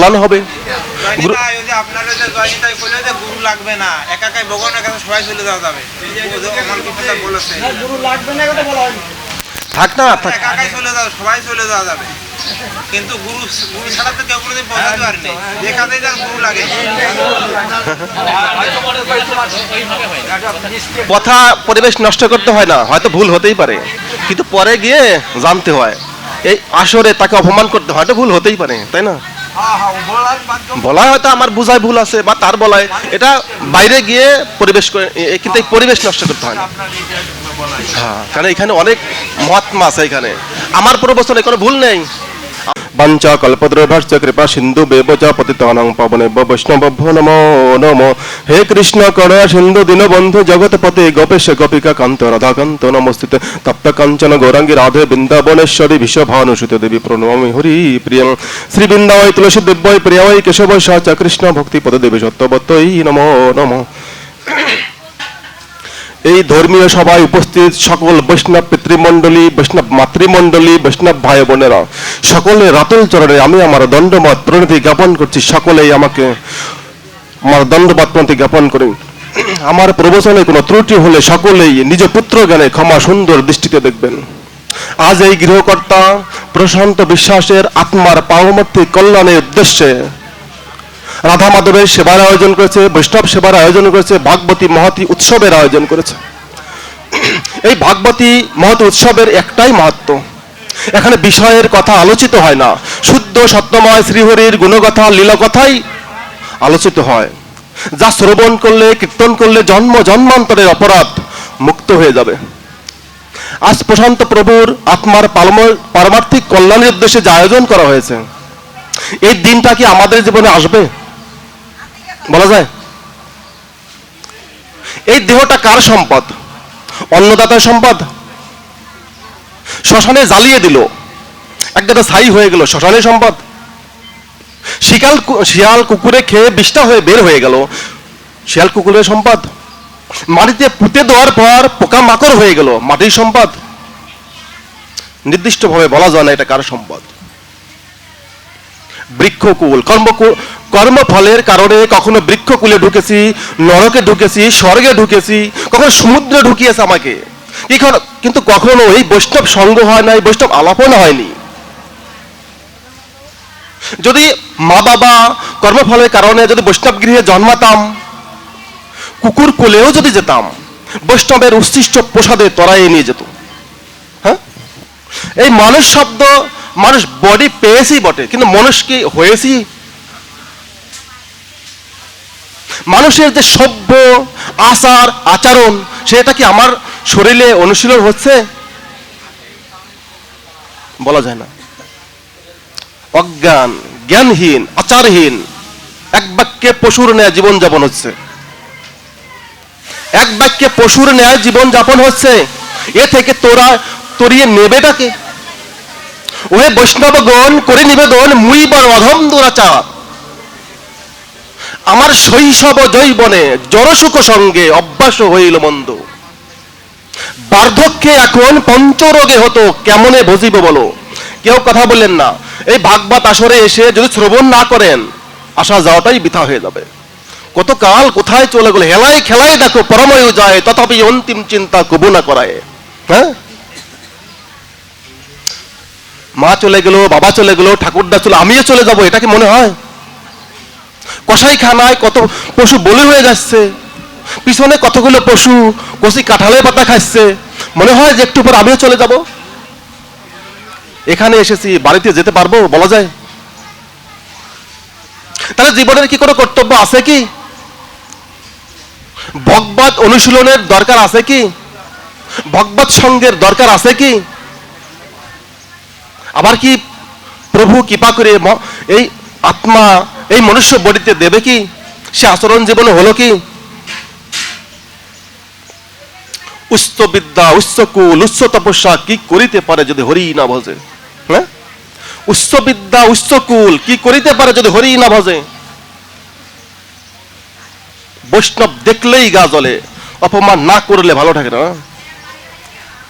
কল্যাণ হবে। গুরু লাগবে না একা একাই ভগবানের কাছে সবাই চলে যাওয়া যাবে। ও যে অমল কৃষ্ণটা বলেছে। গুরু লাগবে না কথা থাক না থাক। একা একাই চলে যাও সবাই চলে যাওয়া যাবে। কিন্তু গুরু গুরু ছাড়া তো কেউ কোনোদিন পৌঁছাতে পারেনি যেখানেই যার গুরু লাগে। কথা পরিবেশ নষ্ট করতে হয় না হয়তো ভুল হতেই পারে। কিন্তু পরে গিয়ে জানতে হয় এই আসরে তাকে অপমান করতে হয় ভুল হতেই পারে তাই না? বলা হয়তো আমার বুঝায় ভুল আছে বা তার বলায় এটা বাইরে গিয়ে পরিবেশ কিন্তু পরিবেশ নষ্ট করতে হয় না। হ্যাঁ কারণ এখানে অনেক মহাত্মা আছে এখানে। আমার প্রবচনে কোনো ভুল নেই। বাঞ্চা কল্পদ্রভাষ্য কৃপা সিন্ধু বেবচ পতিতানং পবনে বৈষ্ণবভ্য নমো নমো। হে কৃষ্ণ করুণা সিন্ধু দীনবন্ধু জগৎপতে গোপেশ গোপিকা কান্ত রাধাকান্ত নমস্তিতে। তপ্ত কাঞ্চন গৌরাঙ্গী রাধে বৃন্দাবনেশ্বরী বিশ্বভানুসুত দেবী প্রণমামি হরি প্রিয়ং। শ্রী বৃন্দাবই তুলসী দিব্যই প্রিয়ই কেশব চ কৃষ্ণ ভক্তি পদ দেবী সত্যবতই নমো নমো। এই ধর্মীয় সভায় উপস্থিত সকল বৈষ্ণব পিতৃমণ্ডলী, বৈষ্ণব মাতৃমণ্ডলী, বৈষ্ণব ভাই বোনেরা, সকলে রাতুল চরণে আমি আমার দণ্ডমত প্রণতি জ্ঞাপন করছি। সকলেই আমাকে আমার দণ্ডবাদ প্রণতি জ্ঞাপন করি আমার প্রবচনে কোনো ত্রুটি হলে সকলেই নিজ পুত্র জ্ঞানে ক্ষমা সুন্দর দৃষ্টিতে দেখবেন। আজ এই গৃহকর্তা প্রশান্ত বিশ্বাসের আত্মার পারমার্থিক কল্যাণের উদ্দেশ্যে রাধা মাধবের সেবার আয়োজন করেছে, বৈষ্ণব সেবার আয়োজন করেছে, ভাগবতী মহতী উৎসবের আয়োজন করেছে। এই ভাগবতী মহৎ উৎসবের একটাই মাহাত্ম, এখানে বিষয়ের কথা আলোচিত হয় না। শুদ্ধ, সত্যময় শ্রীহরির গুণকথা লীলকথাই আলোচিত হয়। যা শ্রবণ করলে, কীর্তন করলে জন্ম, জন্মান্তরের অপরাধ মুক্ত হয়ে যাবে। আজ প্রশান্ত প্রভুর আত্মার পারমার্থিক কল্যাণের উদ্দেশ্যে যে আয়োজন করা হয়েছে, এই দিনটা কি আমাদের জীবনে আসবে? বলা যায়? এই দেহটা কার সম্পদ? অন্নদাতার সম্পদ? শ্মশানে জ্বালিয়ে দিল। একটা ছাই হয়ে গেল শ্মশানের সম্পদ। শিকাল শিয়াল কুকুরে খেয়ে বিষ্ঠা হয়ে বের হয়ে গেল। শিয়াল কুকুরের সম্পদ। মাটিতে পুঁতে দেওয়ার পর পোকা মাকড় হয়ে গেল মাটির সম্পদ। নির্দিষ্টভাবে বলা যায় না এটা কার সম্পদ। বৃক্ষকুল কর্মকু কর্মফলের কারণে কখনো বৃক্ষকুলে ঢুকেছি, নরকে ঢুকেছি, স্বর্গে ঢুকেছি, কখনো সমুদ্রে ঢুকিয়েছে আমাকে। কিন্তু কখনো এই বৈষ্ণব সঙ্গ হয় নাই বৈষ্ণব আলাপন হয়নি। যদি মা বাবা কর্মফলের কারণে যদি বৈষ্ণব গৃহে জন্মাতাম, কুকুর কোলেও যদি যেতাম, বৈষ্ণবের উচ্ছিষ্ট প্রসাদে তরাইয়ে নিয়ে যেত। হ্যাঁ? এই মানুষ শব্দ মানুষ বডি পেয়েছি বটে, কিন্তু মানুষ কি হয়েছি মানুষের যে সভ্য আচার, আচরণ, সেটা কি আমার শরীরে অনুশীলন হচ্ছে? বলা যায় না। অজ্ঞান, জ্ঞানহীন, আচারহীন, এক বাক্যে পশুর ন্যায় জীবন যাপন হচ্ছে। এক বাক্যে পশুর ন্যায় জীবন যাপন হচ্ছে। এ থেকে তোরা, তরিয়ে নেবেটাকে ওহে বৈষ্ণবগণ, করে নিবেদন, মুই বড় অধম দুরাচার। আমার শৈশব জৈবনে জড়সুখ সঙ্গে অভ্যাস হইল মন্দ। বার্ধক্যে এখন পঞ্চরোগে হতো, কেমনে ভজিব বলো? কেউ কথা বললেন না। এই ভাগবত আসরে এসে যদি শ্রবণ না করেন আসা যাওয়াটাই বৃথা হয়ে যাবে। কত কাল কোথায় চলে গেল? হেলাই খেলাই দেখো, পরময় যায়, তথাপি অন্তিম চিন্তা কবু না করায়। হ্যাঁ? মা চলে গেল, বাবা চলে গেল, ঠাকুরদা চলে, আমিও চলে যাব, এটা কি মনে হয়? কষাই খানায় কত পশু বলি হয়ে যাচ্ছে। পিছনে কতগুলো পশু কষি কাঁঠালের পাতা খাচ্ছে মনে হয় যে একটু পর আমিও চলে যাব। এখানে এসেছি, বাড়িতে যেতে পারব, বলা যায়। তাহলে জীবনের কি কোনো কর্তব্য আছে কি? ভগবত অনুশীলনের দরকার আছে কি? ভগবত সঙ্গের দরকার আছে কি? আবার কি প্রভু কৃপা করে এই আত্মা এই মনুষ্য বডিতে দেবে কি? সে আচরণ জীবনে হলো কি? উচ্চ বিদ্যা, উচ্চ কুল, উচ্চ তপস্যা কি করিতে পারে যদি হরি না ভজে? হ্যাঁ? উচ্চ বিদ্যা, উচ্চ কুল কি করিতে পারে যদি হরি না ভজে? বৈষ্ণব দেখলেই গা জ্বলে, অপমান না করলে ভালো থাকে না।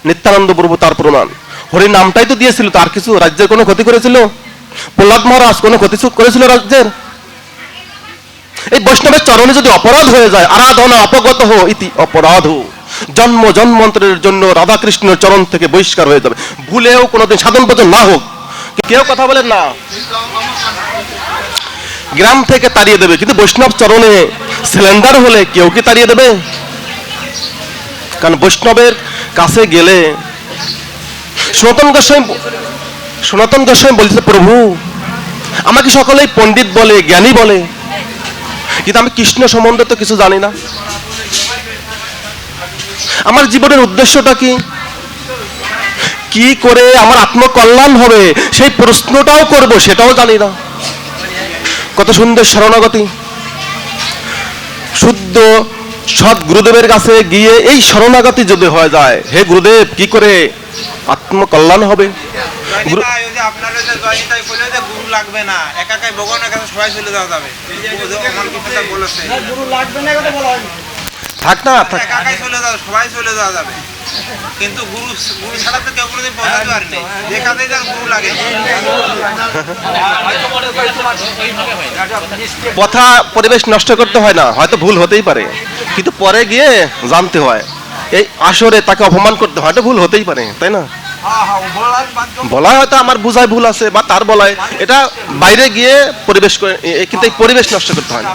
নিত্যানন্দ প্রভু তার প্রমাণ। হরি নামটাই তো দিয়েছিল, তার কিছু রাজ্যের কোনো ক্ষতি করেছিল? প্রহ্লাদ মহারাজ কোনো ক্ষতি করেছিল রাজ্যের? এই বৈষ্ণবের চরণে যদি অপরাধ হয়ে যায়, আরাধনা অপগত হো ইতি অপরাধ। জন্ম জন্মান্তরের জন্য রাধাকৃষ্ণের চরণ থেকে বহিষ্কার হয়ে যাবে। ভুলেও কোনোদিন সাধন পথে না হোক। কেউ কথা বলেন না? গ্রাম থেকে তাড়িয়ে দেবে। কিন্তু বৈষ্ণব চরণে সিলিন্ডার হলে কেউ কি তাড়িয়ে দেবে? কারণ বৈষ্ণবের কাছে গেলে সনাতন গোস্বামী সনাতন গোস্বামী বলছে, প্রভু, আমাকে সকলেই পণ্ডিত বলে, জ্ঞানী বলে কিন্তু আমি কৃষ্ণ সম্বন্ধে তো কিছু জানি না। আমার জীবনের উদ্দেশ্যটা কি? কি করে আমার আত্মকল্যাণ হবে? সেই প্রশ্নটাও করব সেটাও জানি না। কত সুন্দর শরণাগতি। শুদ্ধ সৎ গুরুদেবের কাছে গিয়ে এই শরণাগতি যদি হয়ে যায় হে গুরুদেব কি করে আত্মকল্যাণ হবে? যে আপনার যে জয়নিতাই কইলো যে গুরু লাগবে না একাকাই ভগবানের কাছে সবাই চলে যাওয়া যাবে। বলেছে। গুরু লাগবে না কথা বলা হয়নি। থাক না থাক। একাকাই চলে যাওয়া সবাই চলে যাওয়া যাবে। কিন্তু গুরু গুরু ছাড়া তো কেউ কোনোদিন পৌঁছাতে পারেনি। যেখানে যান গুরু লাগে। কথা পরিবেশ নষ্ট করতে হয় না হয়তো ভুল হতেই পারে। কিন্তু পরে গিয়ে জানতে হয় এই আসরে তাকে অপমান করতে হয় হয়তো ভুল হতেই পারে তাই না? বলা হয়তো আমার বুঝায় ভুল আছে বা তার বলায়। এটা বাইরে গিয়ে পরিবেশ কিন্তু এই পরিবেশ নষ্ট করতে হয়।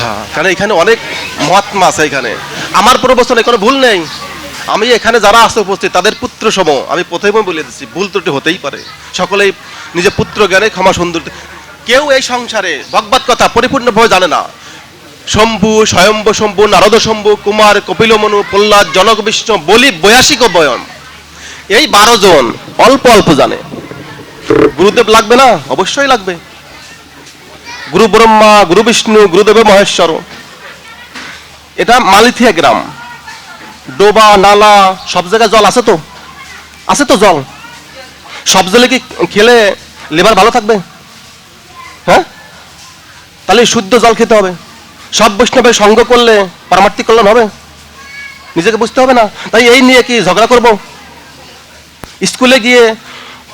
হ্যাঁ কারণ এখানে অনেক মহাত্মা আছে এখানে। আমার প্রবচনে কোনো ভুল নেই। আমি এখানে যারা আছে উপস্থিত তাদের পুত্র সম আমি প্রথমে বলে দিচ্ছি ভুল ত্রুটি হতেই পারে। সকলেই নিজের পুত্র জ্ঞানে ক্ষমা সুন্দর। কেউ এই সংসারে ভগবত কথা পরিপূর্ণভাবে জানে না। শম্ভু স্বয়ম্ভ শম্ভু নারদ শম্ভু কুমার কপিলমনু প্রহ্লাদ জনক বিষ্ণু বলি বয়াসিক বয়ন। এই বারো জন অল্প অল্প জানে। গুরুদেব লাগবে না? অবশ্যই লাগবে। গুরু ব্রহ্মা, গুরু বিষ্ণু, গুরুদেব মহেশ্বর। এটা মালিথিয়া গ্রাম। ডোবা, নালা, সব জায়গায় জল আছে তো? আছে তো জল? সব জলে কি খেলে লিভার ভালো থাকবে? হ্যাঁ? তাহলে শুদ্ধ জল খেতে হবে। সব বৈষ্ণবের সঙ্গ করলে, পারমার্থিক কল্যাণ হবে? নিজেকে বুঝতে হবে না? তাই এই নিয়ে কি ঝগড়া করব? স্কুলে গিয়ে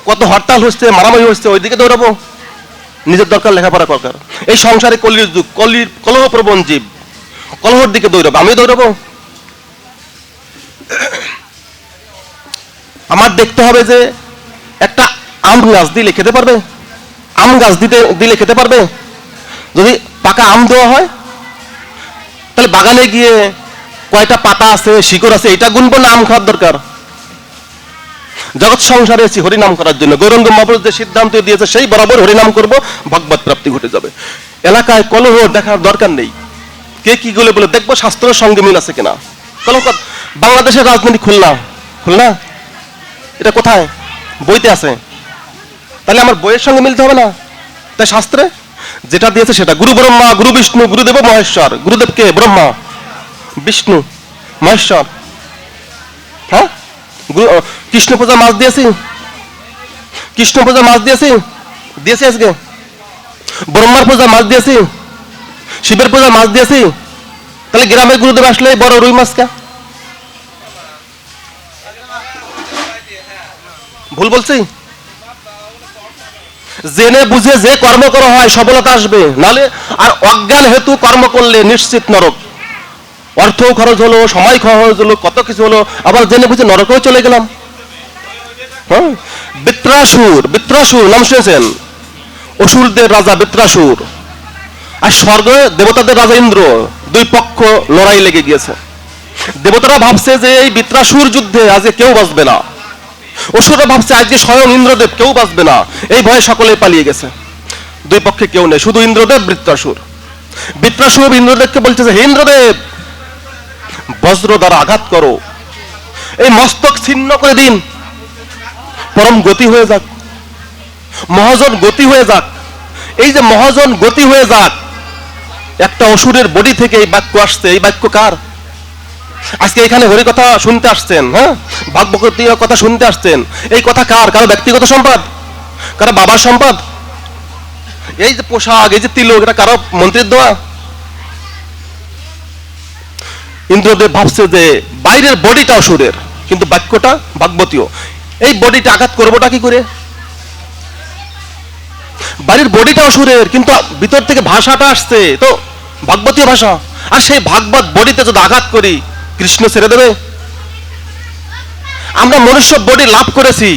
কত হরতাল হচ্ছে, মারামারি হচ্ছে, ওইদিকে দৌড়াবো। নিজের দরকার, লেখাপড়া দরকার। এই সংসারে কলির যুগ, কলির কলহ প্রবণ জীব, কলহর দিকে দৌড়াবো। আমি দৌড়াবো। আমার দেখতে হবে যে একটা আম গাছ দিলে খেতে পারবে? আম গাছ দিতে, দিলে খেতে পারবে? যদি পাকা আম দেওয়া হয়, তাহলে বাগানে গিয়ে কয়টা পাতা আছে, শিকড় আছে, এটা গুনবো না, আম খাওয়ার দরকার। জগৎ সংসারে এসেছি হরিনাম করার জন্য। গৌরঙ্গ মহাপুরুষ যে সিদ্ধান্ত দিয়েছে, সেই বরাবর হরিনাম করব, ভগবত প্রাপ্তি ঘটে যাবে। এলাকায় কলহ দেখার দরকার নেই। কে কি গুলো বলে, দেখব শাস্ত্রের সঙ্গে মিল আছে কিনা। কলহ বাংলাদেশের রাজনীতি খুলনা। খুলনা? এটা কোথায়? বইতে আছে। তাহলে আমার বইয়ের সঙ্গে মিলতে হবে না? তাই শাস্ত্রে যেটা দিয়েছে সেটা। গুরু ব্রহ্মা, গুরু বিষ্ণু, গুরুদেব মহেশ্বর। গুরুদেবকে ব্রহ্মা। বিষ্ণু, মহেশ্বর। হ্যাঁ? কৃষ্ণ পূজা মাছ দিয়েছি। কৃষ্ণ পূজা মাছ দিয়েছি। দিয়েছি আজকে। ব্রহ্মার পূজা মাছ দিয়েছি। শিবের পূজা মাছ দিয়েছি। তাহলে গ্রামের গুরুদেব আসলে বড় রুই মাছ কে? ভুল বলছি? জেনে বুঝে যে কর্ম করা হয় সফলতা আসবে। নালে আর অজ্ঞান হেতু কর্ম করলে নিশ্চিত নরক। অর্থ খরচ হলো, সময় খরচ হলো, কত কিছু হলো, আবার জেনে বুঝে নরকেও চলে গেলাম। হ্যাঁ? বৃত্রাসুর বৃত্রাসুর, নাম শুনেছেন? অসুরদের রাজা বৃত্রাসুর। আর স্বর্গ দেবতাদের রাজা ইন্দ্র, দুই পক্ষ লড়াই লেগে গিয়েছে। দেবতারা ভাবছে যে এই বৃত্রাসুর যুদ্ধে আজকে কেউ বাঁচবে না। অসুররা ভাবছে আজকে স্বয়ং ইন্দ্রদেব কেউ বাঁচবে না। এই ভয়ে সকলে পালিয়ে গেছে। দুই পক্ষে কেউ নেই, শুধু ইন্দ্রদেব, বৃত্রাসুর। বৃত্রাসুর, ইন্দ্রদেবকে বলছে যে, হে ইন্দ্রদেব! বজ্র দ্বারা আঘাত করো। এই মস্তক ছিন্ন করে দিন। পরম গতি হয়ে যাক। মহাজন গতি হয়ে যাক। এই যে মহাজন গতি হয়ে যাক। একটা অসুরের বডি থেকে এই বাক্য আসছে। এই বাক্য কার? আজকে এখানে হরি কথা শুনতে আসছেন হ্যাঁ? ভাগবতীয় কথা শুনতে আসছেন। এই কথা কার? কারও ব্যক্তিগত সম্পদ? কারও বাবার সম্পদ? এই যে পোশাক, এই যে তিলক, এটা কারও মন্ত্রীর দেওয়া ইন্দ্রদেব ভাবছে যে বাইরের বডিটা অসুরের কিন্তু বাক্যটা ভাগবতীয়। এই বডিটা আঘাত করবোটা কি করে? বাড়ির বডিটা অসুরের কিন্তু ভিতর থেকে ভাষাটা আসছে, তো ভাগবতীয় ভাষা। আর সেই ভাগবত বডিতে যদি আঘাত করি, কৃষ্ণ ছেড়ে দেবে? আমরা মনুষ্য বডি লাভ করেছি,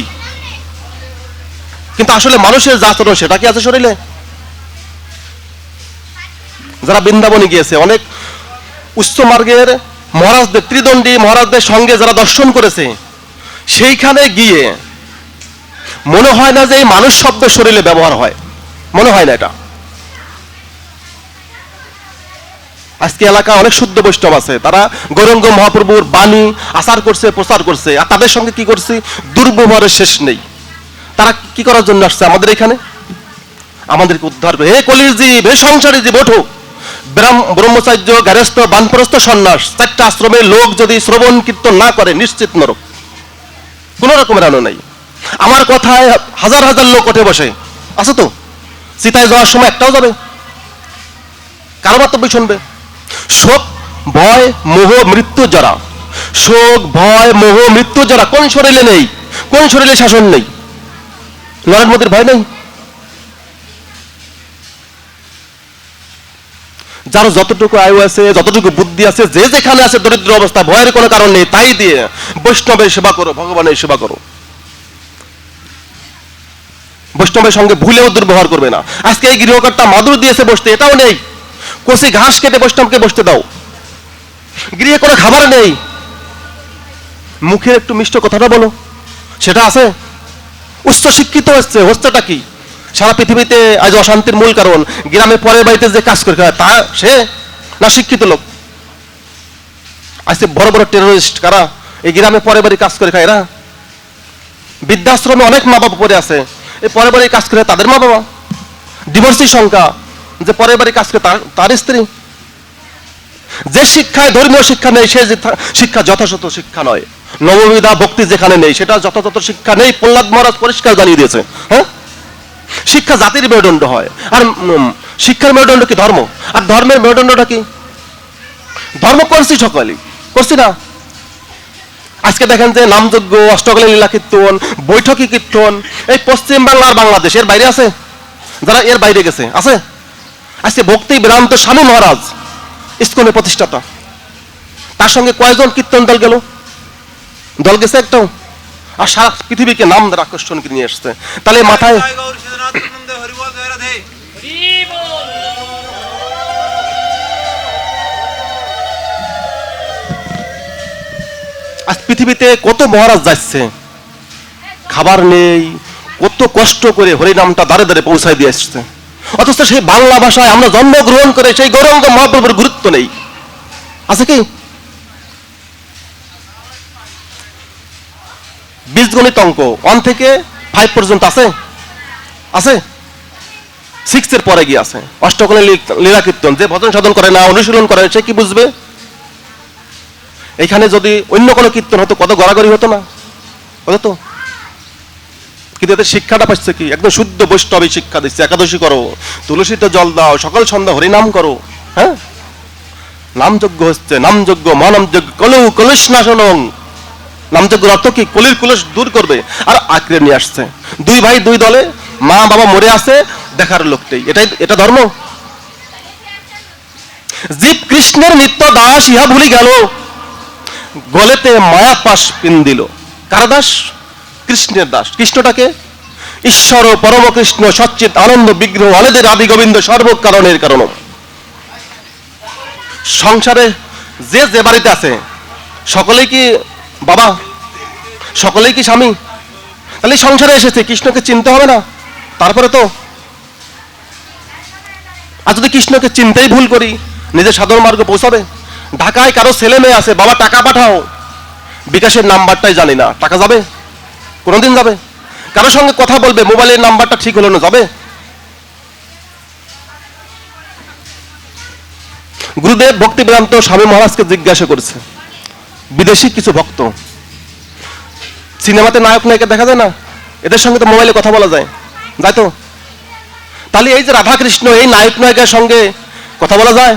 কিন্তু আসলে মানুষের যা আচরণ, সেটা কি আছে শরীরে? যারা বৃন্দাবনে গিয়েছে, অনেক উচ্চ মার্গের মহারাজদের ত্রিদণ্ডী মহারাজদের সঙ্গে যারা দর্শন করেছে, সেইখানে গিয়ে মনে হয় না যে এই মানুষ শব্দ শরীরে ব্যবহার হয়। মনে হয় না এটা। আজকে এলাকা অনেক শুদ্ধ বৈষ্ণব আছে। তারা গৌরঙ্গ মহাপ্রভুর বাণী আচার করছে, প্রচার করছে। আর তাদের সঙ্গে কি করছে? দুর্ব্যবহারের শেষ নেই। তারা কি করার জন্য আসছে আমাদের এখানে? আমাদেরকে উদ্ধার করে। হে কলির জীব, হে সংসারী জীব, ওঠো। ব্রহ্মচার্য, গারস্থ, বানপ্রস্থ সন্ন্যাস, চারটা আশ্রমে লোক যদি শ্রবণ কীর্তন না করে, নিশ্চিত নরক। কোন রকমের আনো নাই। আমার কথায় হাজার হাজার লোক ওঠে বসে। আছে তো? সীতায় যাওয়ার সময় একটাও যাবে। কারও বক্তব্য শুনবে? শোক, ভয়, মোহ, মৃত্যু, জরা। শোক, ভয়, মোহ, মৃত্যু, জরা। কোন শরীরে নেই? কোন শরীরে শাসন নেই? নরেন্দ্র মোদীর ভয় নেই? যার যতটুকু আয়ু আছে, যতটুকু বুদ্ধি আছে, যে যেখানে আছে দরিদ্র অবস্থা, ভয়ের কোনো কারণ নেই, তাই দিয়ে বৈষ্ণবের সেবা করো, ভগবানের সেবা করো। বৈষ্ণবের সঙ্গে ভুলেও দুর্ব্যবহার করবে না। আজকে এই গৃহকর্তা মাদুর দিয়েছে বসতে, এটাও নেই। কষি ঘাস কেটে বৈষ্ণবকে বসতে দাও। গৃহে কোনো খাবার নেই। মুখে একটু মিষ্ট কথাটা বলো। সেটা আছে? উচ্চ শিক্ষিত হচ্ছে হচ্ছেটা কি? সারা পৃথিবীতে আজ অশান্তির মূল কারণ গ্রামে পরের বাড়িতে যে কাজ করে, তা সে না শিক্ষিত লোক। আজকে বড় বড় টেরোরিস্ট কারা, এই গ্রামে পরের বাড়ি কাজ করে খায় এরা। বৃদ্ধাশ্রমে অনেক মা বাবা পড়ে আছে, এই পরের বাড়ি কাজ করে তাদের মা বাবা ডিভোর্সি সংখ্যা, যে পরের বাড়ি কাজ করে তার- তার স্ত্রী। যে শিক্ষায় ধর্মীয় শিক্ষা নেই, সে শিক্ষা যথাযথ শিক্ষা নয়। নববিধা ভক্তি যেখানে নেই, সেটা যথাযথ শিক্ষা নেই, প্রহ্লাদ মহারাজ পরিষ্কার জানিয়ে দিয়েছে হ্যাঁ? শিক্ষা জাতির মেরুদণ্ড হয়। আর শিক্ষার মেরুদণ্ড কি ধর্ম? আর ধর্মের মেরুদণ্ডটা কি? ধর্ম করছি সকলেই। করছি না? আজকে দেখেন যে নামযজ্ঞ, অষ্টকলী লীলা কীর্তন, বৈঠকি কীর্তন, এই পশ্চিম বাংলা আর বাংলাদেশ, এর বাইরে আছে? যারা এর বাইরে গেছে, আছে? আজকে ভক্তি বেদান্ত স্বামী মহারাজ, ইস্কনের প্রতিষ্ঠাতা। তার সঙ্গে কয়েকজন কীর্তন দল গেল? দল গেছে একটাও। আর সারা পৃথিবীকে নাম দ্বারা আকর্ষণ করে নিয়ে এসছে। তাহলে মাথায় আজ পৃথিবীতে কত মহারাজ যাচ্ছে? খাবার নেই, কত কষ্ট করে হরিনামটা দাঁড়ে দাঁড়ে পৌঁছায় দিয়ে আসছে। অথচ সেই বাংলা ভাষায় আমরা জন্মগ্রহণ করে সেই গৌরঙ্গ মহাপ্রভুর গুরুত্ব নেই। আছে কি? বীজগণিত অঙ্ক ওয়ান থেকে ফাইভ পর্যন্ত আছে? আছে? সিক্স এর পরে গিয়ে আছে। অষ্টকলে লীলা কীর্তন যে ভজন সাধন করে না, অনুশীলন করে, সে কি বুঝবে? এখানে যদি অন্য কোনো কীর্তন হতো, কত গড়াগড়ি হতো না? হতো তো? কিন্তু এদের শিক্ষাটা পাচ্ছে কি? একদম শুদ্ধ বৈষ্ণবী শিক্ষা দিচ্ছে, একাদশী করো তুলসীতে জল দাও, সকাল সন্ধ্যা হরিনাম করো হ্যাঁ? নামযজ্ঞ হচ্ছে, নামযজ্ঞ মহানামযজ্ঞ কলু কলুষ নাশনং নামযজ্ঞের অর্থ কি? কলির কুলস দূর করবে আর আঁকড়ে নিয়ে আসছে। দুই ভাই, দুই দলে, মা, বাবা মরে আছে, দেখার লোকটাই এটাই, এটা ধর্ম? জীব কৃষ্ণের নিত্য দাস, ইহা ভুলি গেল। গলেতে মায়া পাশ পিন দিল কার দাস কৃষ্ণের দাস। কৃষ্ণটাকে? ঈশ্বর ও পরম কৃষ্ণ সচ্চিত আনন্দ, বিগ্রহ অনেদের আদি গোবিন্দ, সর্বকারণের কারণ সংসারে যে যে বাড়িতে আছে, সকলেই কি বাবা? সকলেই কি স্বামী? তাহলে সংসারে এসেছে, কৃষ্ণকে চিনতে হবে না? তারপরে তো? আর যদি কৃষ্ণকে চিনতেই ভুল করি, নিজের সাধারণ মার্গে পৌঁছাবে? ঢাকায় কারও ছেলে মেয়ে আছে, বাবা টাকা পাঠাও। বিকাশের নাম্বারটাই জানি না। টাকা যাবে? কোনোদিন যাবে? কারোর সঙ্গে কথা বলবে, মোবাইলের নাম্বারটা ঠিক হলো না, যাবে? গুরুদেব ভক্তি বেদান্ত স্বামী মহারাজকে জিজ্ঞাসা করেছে, বিদেশি কিছু ভক্ত, সিনেমাতে নায়ক নায়িকা দেখা যায় না? এদের সঙ্গে তো মোবাইলে কথা বলা যায়। যায় তো? তাহলে এই যে রাধাকৃষ্ণ, এই নায়ক নায়িকার সঙ্গে কথা বলা যায়?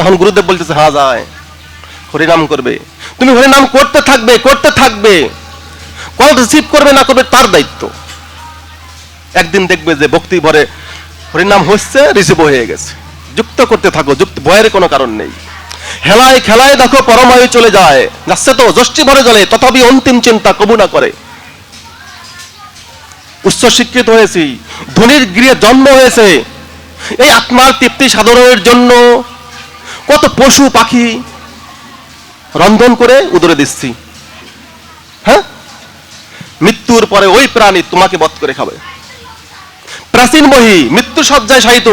তখন গুরুদেব বলতেছে হ্যাঁ যায়। হরিনাম করবে। তুমি হরিনাম করতে থাকবে করতে থাকবে। কল রিসিভ করবে না করবে, তার দায়িত্ব। একদিন দেখবে যে ভক্তি ভরে হরিনাম হচ্ছে রিসিভ হয়ে গেছে। যুক্ত করতে থাকো, যুক্ত, ভয়ের কোনো কারণ নেই। হেলায় খেলায় দেখো, পরমায়ু চলে যায়। যাচ্ছে তো যষ্টি ভরে জলে তথাপি অন্তিম চিন্তা কবু না করে। উচ্চ শিক্ষিত হয়েছি, ধনির গৃহে জন্ম হয়েছে। এই আত্মার তৃপ্তি সাধনের জন্য কত পশু পাখি রন্ধন করে উদরে দিচ্ছি। হ্যাঁ? মৃত্যুর পরে ওই প্রাণী তোমাকে বধ করে খাবে। প্রাচীন বহি মৃত্যু সজ্জায় সাহিত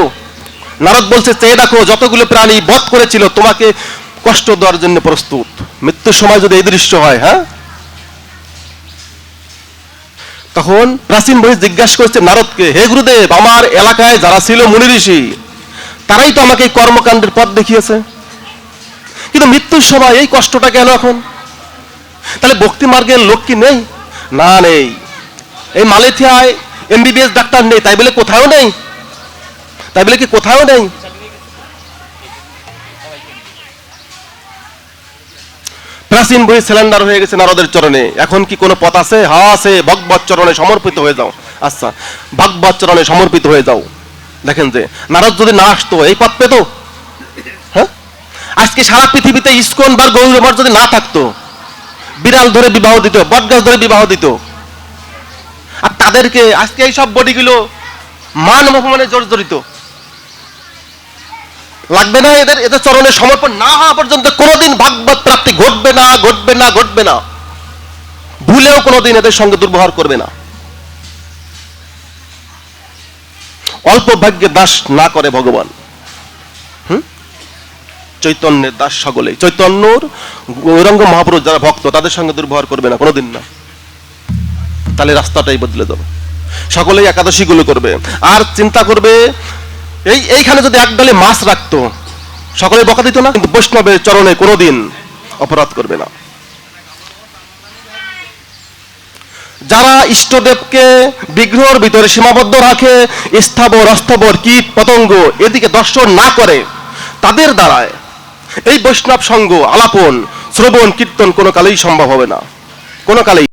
নারদ বলছে, চেয়ে দেখো, যতগুলো প্রাণী বধ করেছিল, তোমাকে কষ্ট দেওয়ার জন্য প্রস্তুত। মৃত্যুর সময় যদি এই দৃশ্য হয় হ্যাঁ? তখন প্রাচীন বহি জিজ্ঞাসা করছে নারদকে, হে গুরুদেব, আমার এলাকায় যারা ছিল মুনি ঋষি তারাই তো আমাকে এই কর্মকাণ্ডের পথ দেখিয়েছে। কিন্তু মৃত্যুর সময় এই কষ্টটা কেন এখন? তাহলে ভক্তি মার্গের লোক কি নেই? না নেই। এই মালেথিয়ায় এমবিবিএস ডাক্তার নেই, তাই বলে কোথাও নেই? তাই বলে কি কোথাও নেই? প্রাচীন বই সিলিন্ডার হয়ে গেছে নারদের চরণে। এখন কি কোনো পথ আছে? হা আছে, ভগবত চরণে সমর্পিত হয়ে যাও। আচ্ছা ভগবত চরণে সমর্পিত হয়ে যাও। দেখেন যে, নারদ যদি না আসতো, এই পথ পেতো? হ্যাঁ? আজকে সারা পৃথিবীতে ইস্কন বা গৌরবর যদি না থাকতো, বিড়াল ধরে বিবাহ দিত, বটগাছ ধরে বিবাহ দিত, আর তাদেরকে আজকে এই সব বডিগুলো মান অপমানে জর্জরিত। লাগবে না এদের এদের চরণে সমর্পণ না হওয়া পর্যন্ত কোনোদিন ভাগবত প্রাপ্তি ঘটবে না ঘটবে না ঘটবে না। ভুলেও কোনোদিন এদের সঙ্গে দুর্ব্যবহার করবে না। অল্প ভাগ্যে দাস না করে ভগবান? চৈতন্যের দাস সকলেই। চৈতন্যর গৌরাঙ্গ মহাপুরুষ যারা ভক্ত, তাদের সঙ্গে দুর্ব্যবহার করবে না, কোনোদিন না। তাহলে রাস্তাটাই বদলে যাবে সকলেই একাদশী গুলো করবে। আর চিন্তা করবে, এই, এইখানে যদি এক ডালে মাছ রাখতো সকলে বকা দিত না? কিন্তু বৈষ্ণবের চরণে কোনোদিন অপরাধ করবে না। যারা ইষ্টদেবকে বিগ্রহর ভিতরে সীমাবদ্ধ রাখে, স্থাবর, অস্থাবর, কীট, পতঙ্গ, এদিকে দর্শন না করে, তাদের দ্বারায় এই বৈষ্ণব সঙ্গ আলাপন, শ্রবণ, কীর্তন কোনো কালেই সম্ভব হবে না। কোনো কালেই